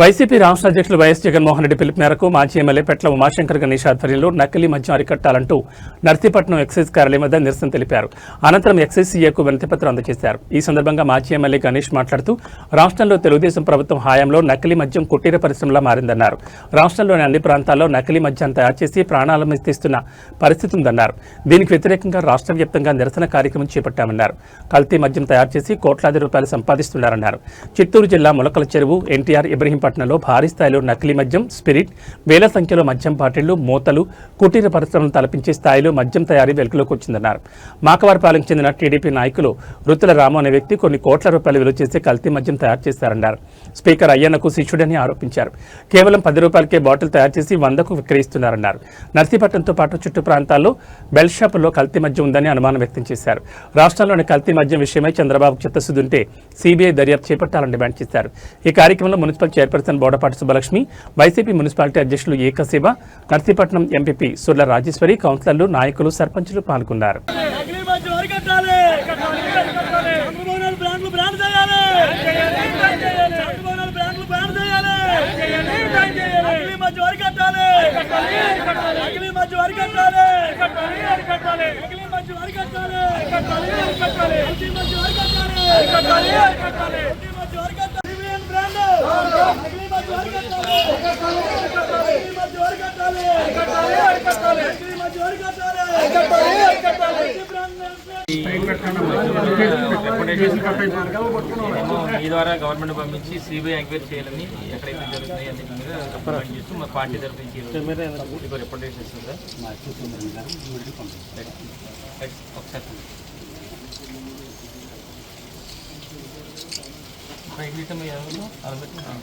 YCP రాష్ట్ర అధ్యక్షులు YS Jaganmohan Reddy పిలుపు మేరకు మాజీ ఎమ్మెల్యే పెట్ల ఉమాశంకర్ గణేష్ ఆధ్వర్యంలో నకిలీ మద్యం అరికట్టాలంటూ నర్సీపట్నం ఎక్సైజ్ కార్యాలయం వద్ద నిరసన తెలిపారు. అనంతరం ఎక్సైజ్ సీఏకు వినతిపత్రం అందజేశారు. ఈ సందర్భంగా మాజీ ఎమ్మెల్యే గణేష్ మాట్లాడుతూ రాష్ట్రంలో తెలుగుదేశం ప్రభుత్వం హయాంలో నకిలీ మద్యం కుటీర పరిశ్రమలా మారిందన్నారు. రాష్ట్రంలోని అన్ని ప్రాంతాల్లో నకిలీ మద్యం తయారు చేసి ప్రాణాలను తీస్తున్న పరిస్థితి ఉందన్నారు. దీనికి వ్యతిరేకంగా రాష్ట్ర వ్యాప్తంగా నిరసన కార్యక్రమం చేపట్టామన్నారు. కల్తీ మద్యం తయారు చేసి కోట్లాది రూపాయలు సంపాదిస్తున్నారన్నారు. చిత్తూరు జిల్లా ములకల చెరువు ఎన్టీఆర్ విశాఖపట్నంలో భారీ స్థాయిలో నకిలీ మద్యం స్పిరిట్ వేల సంఖ్యలో మద్యం పార్టీలు మూతలు కుటీర పరిశ్రమలు తలపించే స్థాయిలో మద్యం తయారీ వెలుగులోకి వచ్చిందన్నారు. మాకవారిపాలెం చెందిన టీడీపీ నాయకులు రుతుల రాము అనే వ్యక్తి కొన్ని కోట్ల రూపాయలు విలువ చేసే కల్తీ మద్యం తయారు చేశారన్నారు. స్పీకర్ అయ్యన్నకు శిష్యుడని ఆరోపించారు. కేవలం పది రూపాయలకే బాటిల్ తయారు చేసి వందకు విక్రయిస్తున్నారన్నారు. నర్సీపట్నంతో పాటు చుట్టు ప్రాంతాల్లో బెల్ షాపుల్లో కల్తీ మద్యం ఉందని అనుమానం వ్యక్తం చేశారు. రాష్ట్రంలోని కల్తీ మద్యం విషయమై చంద్రబాబు చిత్తశుద్ధి ఉంటే సీబీఐ దర్యాప్తు చేపట్టాలని డిమాండ్ చేశారు. ఈ కార్యక్రమంలో municipal chairperson Bodapati Subbalakshmi YCP municipality అధ్యక్షులు ఏకశివ నర్సీపట్నం ఎంపీపీ సుర్ల రాజేశ్వరి కౌన్సిలర్లు నాయకులు సర్పంచులు పాల్గొన్నారు. కట్టాలి కట్టాలి అరికట్టాలి మీ ద్వారా గవర్నమెంట్ పంపించి సిబిఐ ఎంక్వైరీ చేయాలని ఎక్కడైతే జరుగుతున్నాయి అన్ని మీద రికమెండ్ చేస్తూ మా పార్టీ తరఫు నుంచి రిప్రజెంటేషన్ ఇస్తుంది సార్. రైట్. ఒకసారి రైట్ ఇటు మీ ఎవరు? అలా పెట్టు. ఆ.